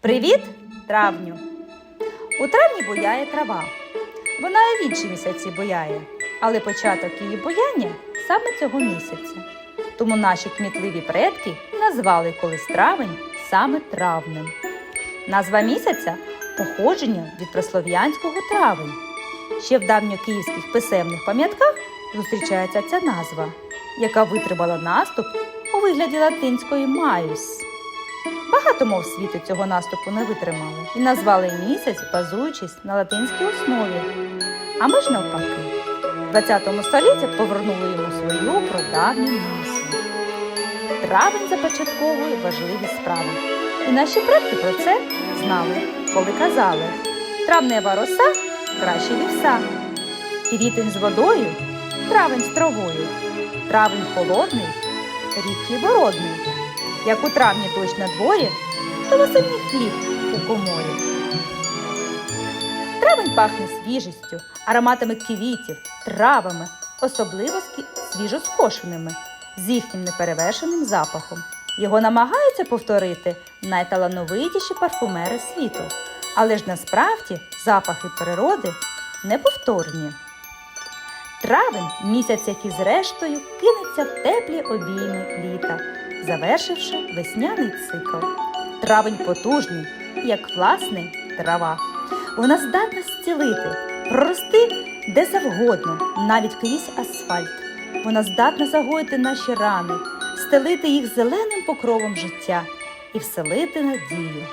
Привіт, травню! У травні буяє трава. Вона і в інші місяці буяє, але початок її буяння саме цього місяця. Тому наші кмітливі предки назвали колись травень саме травнем. Назва місяця походження від прослов'янського травень. Ще в давньокиївських писемних пам'ятках зустрічається ця назва, яка витримала наступ у вигляді латинської майус. Багато мов світу цього наступу не витримали і назвали місяць, базуючись на латинській основі. А ми ж навпаки, в 20 столітті повернули йому свою прадавню назву. Травень започатковує важливі справи. І наші предки про це знали, коли казали: травнева роса краще вівса, квітень з водою, травень з травою, травень холодний, рік хлібородний. Як у травні дощ на дворі, то восені хліб у коморі. Травень пахне свіжістю, ароматами квітів, травами, особливо свіжоскошеними, з їхнім неперевершеним запахом. Його намагаються повторити найталановитіші парфумери світу, але ж насправді запахи природи неповторні. Травень місяць, який зрештою кинеться в теплі обійми літа, завершивши весняний цикл. Травень потужний, як власне трава. Вона здатна зцілити, прорости де завгодно, навіть крізь асфальт. Вона здатна загоїти наші рани, стелити їх зеленим покровом життя і вселити надію.